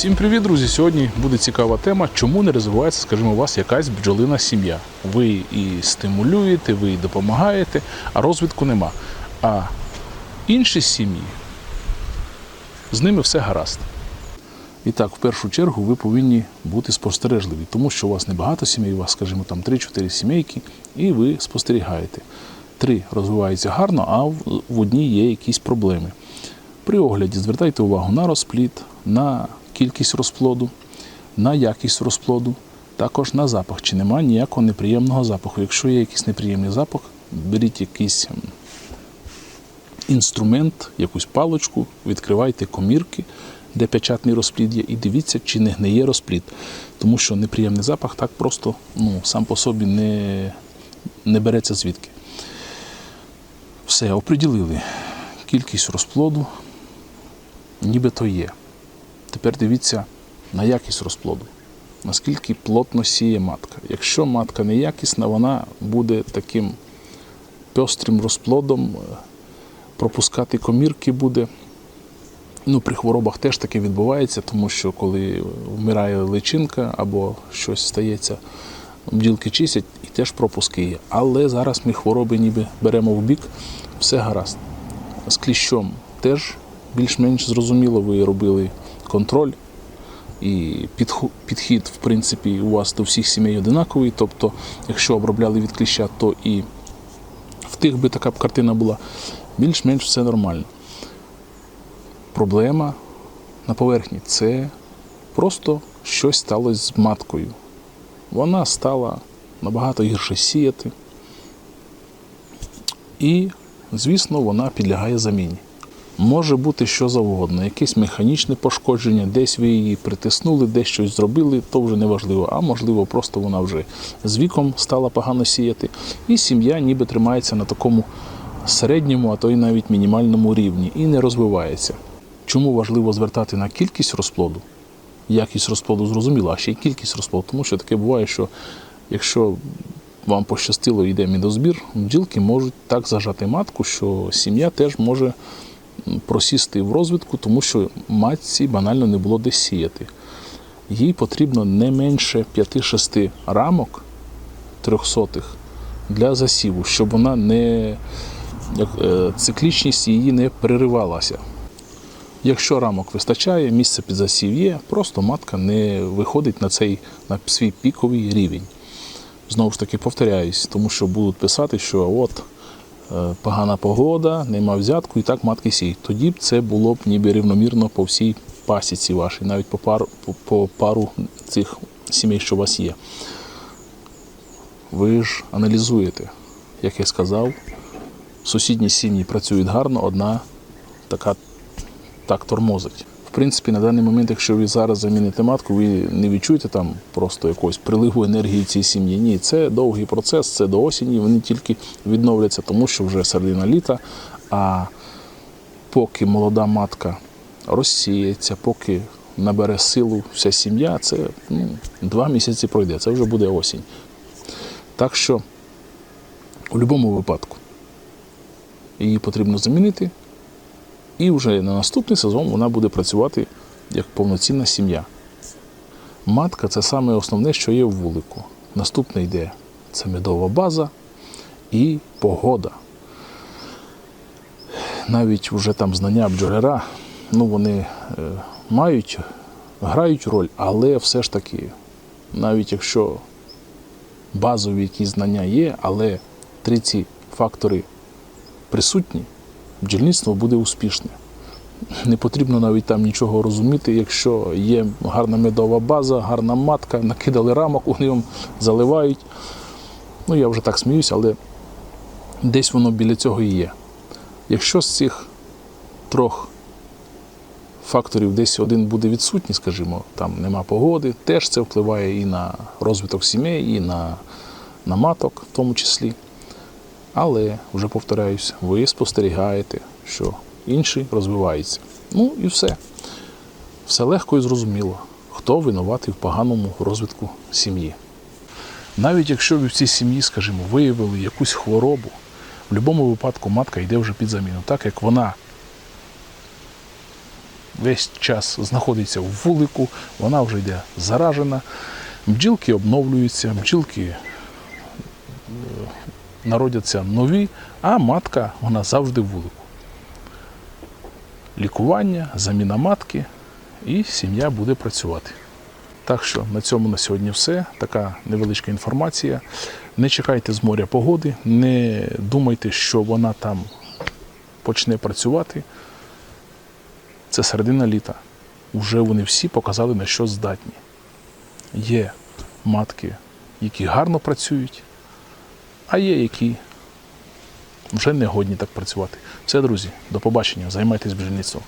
Всім привіт, друзі! Сьогодні буде цікава тема, чому не розвивається, скажімо, у вас якась бджолина сім'я. Ви і стимулюєте, ви і допомагаєте, а розвитку нема. А інші сім'ї, з ними все гаразд. І так, в першу чергу, ви повинні бути спостережливі, тому що у вас небагато сімей, у вас, скажімо, там 3-4 сімейки, і ви спостерігаєте. Три розвиваються гарно, а в- одній є якісь проблеми. При огляді звертайте увагу на розплід, на кількість розплоду, на якість розплоду, також на запах. Чи немає ніякого неприємного запаху. Якщо є якийсь неприємний запах, беріть якийсь інструмент, якусь паличку, відкривайте комірки, де печатний розплід є, і дивіться, чи не гниє розплід. Тому що неприємний запах так просто ну, сам по собі не, не береться звідки. Все, оприділили кількість розплоду, нібито є. Тепер дивіться на якість розплоду, наскільки плотно сіє матка. Якщо матка неякісна, вона буде таким пестрим розплодом, е, пропускати комірки буде. Ну, при хворобах теж таке відбувається, тому що коли вмирає личинка або щось стається, бджілки чистять і теж пропуски є. Але зараз ми хвороби ніби беремо в бік, все гаразд. З кліщом теж більш-менш зрозуміло, ви робили контроль. І підхід, в принципі, у вас до всіх сімей одинаковий. Тобто, якщо обробляли від кліща, то і в тих би така б картина була. Більш-менш все нормально. Проблема на поверхні це просто щось сталося з маткою. Вона стала набагато гірше сіяти. І, звісно, вона підлягає заміні. Може бути що завгодно, якесь механічне пошкодження, десь ви її притиснули, десь щось зробили, то вже не важливо. А можливо, просто вона вже з віком стала погано сіяти, і сім'я ніби тримається на такому середньому, а то й навіть мінімальному рівні і не розвивається. Чому важливо звертати на кількість розплоду? Якість розплоду зрозуміло, а ще й кількість розплоду, тому що таке буває, що якщо вам пощастило йде мідозбір, бджілки можуть так зажати матку, що сім'я теж може просісти в розвитку, тому що матці банально не було де сіяти. Їй потрібно не менше 5-6 рамок трьохсотих для засіву, щоб вона не е, циклічність її не переривалася. Якщо рамок вистачає, місце під засів є, просто матка не виходить на цей на свій піковий рівень. Знову ж таки повторяюсь, тому що будуть писати, що от погана погода, нема взятку, і так матки сіють. Тоді б це було б ніби рівномірно по всій пасіці вашій, навіть по пару, по пару цих сімей, що у вас є. Ви ж аналізуєте, як я сказав, сусідні сім'ї працюють гарно, одна така так тормозить. В принципі, на даний момент, якщо ви зараз заміните матку, ви не відчуєте там просто якогось приливу енергії цій сім'ї. Ні, це довгий процес, це до осені, вони тільки відновляться, тому що вже середина літа. А поки молода матка розсіється, поки набере силу вся сім'я, це ну, два місяці пройде, це вже буде осінь. Так що, у будь-якому випадку, її потрібно замінити. І вже на наступний сезон вона буде працювати як повноцінна сім'я. Матка це саме основне, що є в вулику. Наступне йде це медова база і погода. Навіть вже там знання бджолера, ну вони е, мають, грають роль, але все ж таки, навіть якщо базові якісь знання є, але три ці фактори присутні, бджільництво буде успішне. Не потрібно навіть там нічого розуміти, якщо є гарна медова база, гарна матка, накидали рамок, вони вам заливають. Ну, я вже так сміюся, але десь воно біля цього і є. Якщо з цих трьох факторів десь один буде відсутній, скажімо, там нема погоди, теж це впливає і на розвиток сімей, і на, на маток в тому числі. Але вже повторяюсь, ви спостерігаєте, що інші розвиваються. Ну і все. Все легко і зрозуміло, хто винуватий в поганому розвитку сім'ї. Навіть якщо ви в цій сім'ї, скажімо, виявили якусь хворобу, в будь-якому випадку матка йде вже під заміну, так як вона весь час знаходиться в вулику, вона вже йде заражена. Бджілки обновлюються, бджілки народяться нові, а матка вона завжди вулику. Лікування, заміна матки, і сім'я буде працювати. Так що на цьому на сьогодні все. Така невеличка інформація. Не чекайте з моря погоди, не думайте, що вона там почне працювати. Це середина літа. Уже вони всі показали, на що здатні. Є матки, які гарно працюють, а є, які вже не годні так працювати. Все, друзі, до побачення. Займайтесь бджільництвом.